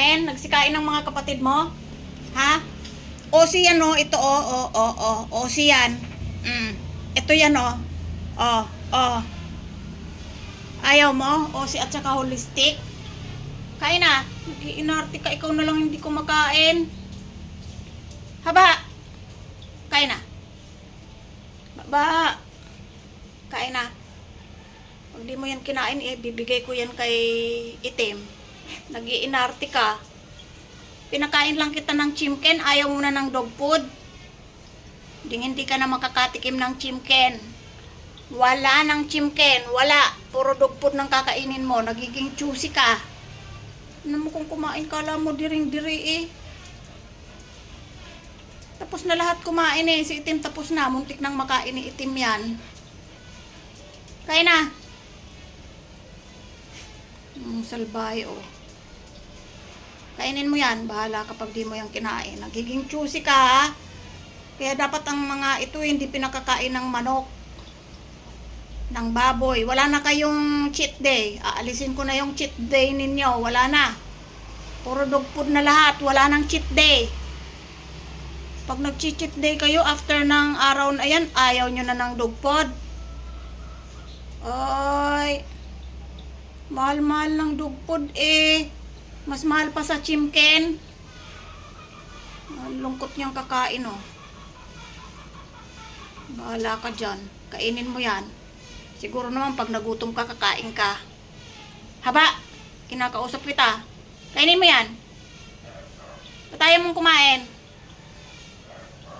kumain? Nagsikain ng mga kapatid mo? Ha? O si yan o, ito o, o, o, o, o si yan. Mm. Ito yan o. O, o. Ayaw mo? O si at saka holistic? Kain na. Nag-iinarte ka, ikaw na lang hindi kumakain. Haba. Kain na. Baba. Kain na. Pag di mo yan kinain, eh, bibigay ko yan kay itim. Nag-iinarte ka. Pinakain lang kita ng chimken, ayaw mo na ng dog food. Hindi hindi ka na makakatikim ng chimken. Wala ng chimken, wala. Puro dog food ng kakainin mo, nagiging juicy ka. Ano mo kung kumain ka lang mo diring-diri eh. Tapos na lahat kumain eh. Si itim tapos na. Muntik nang makain ni itim yan. Kain na. Mm, salbay oh. Kainin mo yan. Bahala kapag di mo yan kinain. Nagiging juicy ka ha. Kaya dapat ang mga ito hindi pinakakain ng manok. Ng baboy. Wala na kayong cheat day. Aalisin ko na yung cheat day ninyo. Wala na. Puro dog food na lahat. Wala nang cheat day. Pag nag-cheat day kayo after ng araw na yan, ayaw nyo na ng dog food. Ay. Mahal-mahal ng dog food eh. Mas mahal pa sa chimken. Lungkot niyang kakain oh. Bahala ka dyan. Kainin mo yan. Siguro naman pag nagutom ka, kakain ka. Haba! Kinakausap kita. Kainin mo yan. Ba't ayaw mong kumain?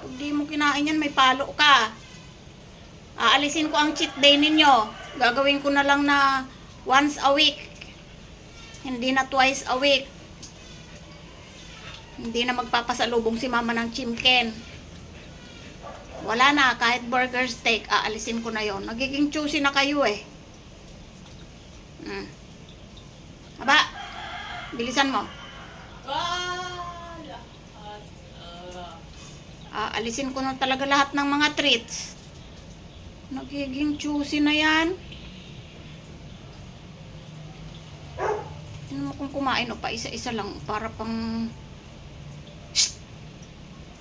Pag di mo kinain yan, may palo ka. Aalisin ko ang cheat day ninyo. Gagawin ko na lang na once a week. Hindi na twice a week. Hindi na magpapasalubong si mama ng chimken. Wala na, kahit burger steak, aalisin ko na yon. Nagiging juicy na kayo eh. Mm. Aba, bilisan mo. Aalisin ko na talaga lahat ng mga treats. Nagiging juicy na yan. Ano kung kumain o pa isa-isa lang para pang... Shh!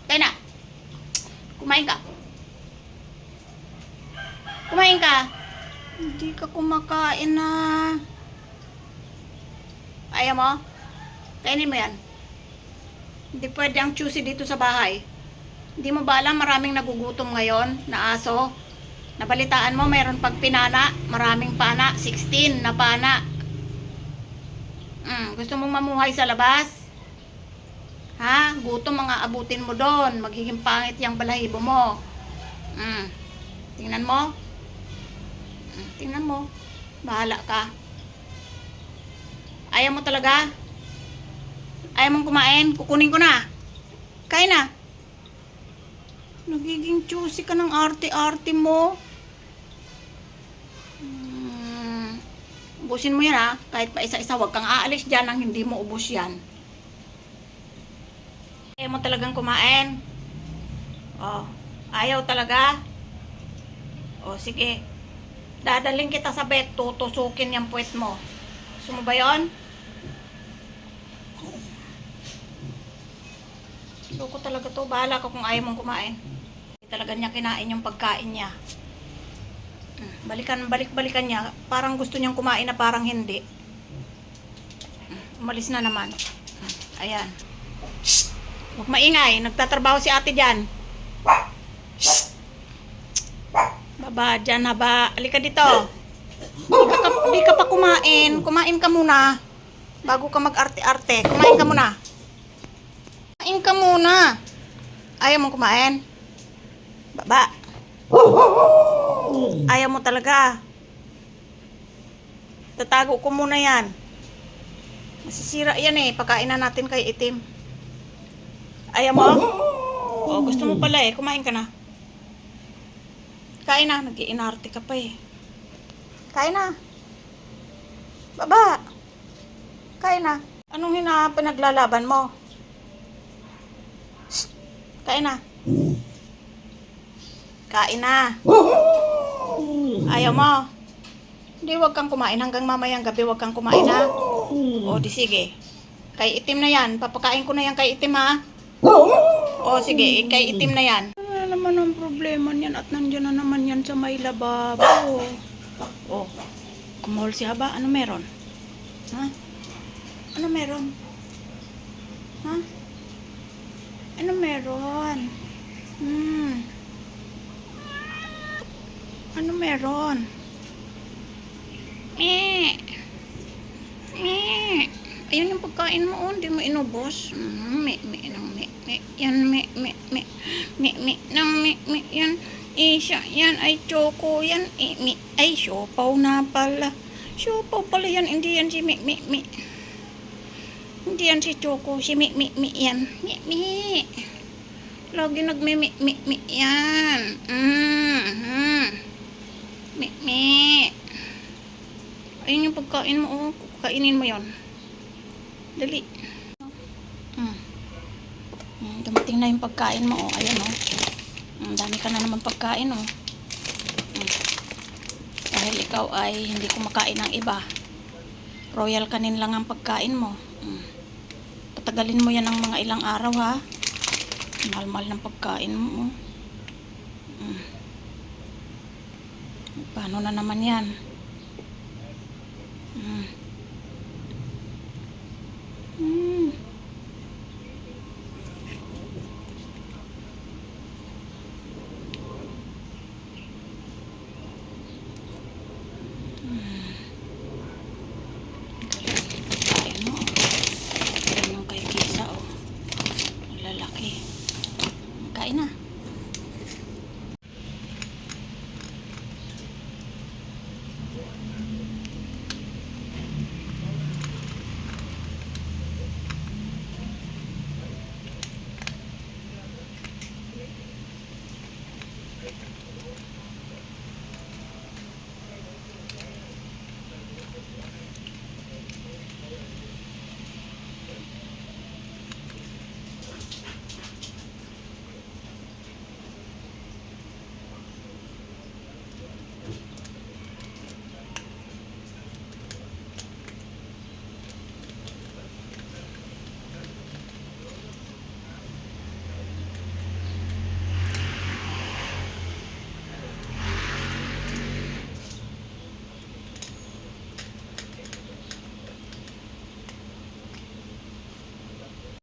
Kaya na! Kumain ka. Kumain ka. Hindi ka kumakain na. Ayaw mo? Kainin mo yan. Hindi pwede ang juicy dito sa bahay. Hindi mo ba alam maraming nagugutom ngayon na aso? Nabalitaan mo mayroon pag pinana, maraming pana, 16 na pana. Mm, gusto mong mamuhay sa labas? Ha? Gutom mga abutin mo doon. Magiging pangit yung balahibo mo. Mm. Tingnan mo. Mm, tingnan mo. Bahala ka. Ayaw mo talaga? Ayaw mong kumain? Kukunin ko na. Kain na. Nagiging juicy ka ng arte-arte mo. Mm. Ubusin mo yan ha. Kahit pa isa-isa, huwag kang aalis dyan nang hindi mo ubus yan. Ayaw mo talagang kumain. Oh, ayaw talaga. Oh, sige. Dadaling kita sa bed, tutusukin yung puwet mo. Gusto mo ba yun? Loko talaga to. Bahala ka kung ayaw mong kumain. Talaga niya kinain yung pagkain niya. Balikan, balik-balikan niya. Parang gusto niyang kumain na parang hindi. Umalis na naman. Ayan. Shh! Huwag maingay. Nagtatrabaho si ate dyan. Baba, dyan haba. Alika dito. Di ka, di ka pa kumain. Kumain ka muna. Bago ka mag-arte-arte. Kumain ka muna. Kumain ka muna. Ayaw mong kumain? Baba. Ayaw mo talaga. Tatago ko muna yan. Masisira yan eh. Pagkain na natin kay itim. Ayaw mo? O, gusto mo pala eh. Kumain ka na. Kain na. Nag-iinarte ka pa eh. Kain na. Baba. Kain na. Anong hina pinaglalaban mo? Shh. Kain na. Kain na. Ayaw mo. Hindi, wag kang kumain. Hanggang mamayang gabi, wag kang kumain ha. O, di sige. Kay itim na yan. Papakain ko na yan kay itim ha. O sige, kay itim na yan. Ano naman ang problema niyan at nandiyan na naman yan sa may lababo. Oh, kumahol si Haba. Ano meron? Ha? Ano meron? Ha? Ano meron? Hmm. Ano meron? Eh. Eh. Ayun yung pagkain mo, oh. Hindi mo inubos. Mm, me, me, nang me, me. Yan, me, me, me. Me, me, nang me, me. Yan. Isa, yan ay choco. Yan, eh, me. Ay, siopaw na pala. Siopaw pala yan. Hindi yan si me, me, me. Hindi yan si choco. Si me, me, me. Yan. Me, me. Lagi nagme, me, me, me. Yan. Mm, me. Ayun yung pagkain mo, oh. Kainin mo yon. Dali. Mm. Mm, dumating na yung pagkain mo, oh. Ayan, oh. Ang dami ka na naman pagkain, oh. Mm. Dahil ikaw ay hindi kumakain ng iba. Royal kanin lang ang pagkain mo. Mm. Patagalin mo yan ng mga ilang araw, ha. Mahal-mahal ng pagkain mo, oh. Mm. Paano na naman yan? Mm. Mm. kain na.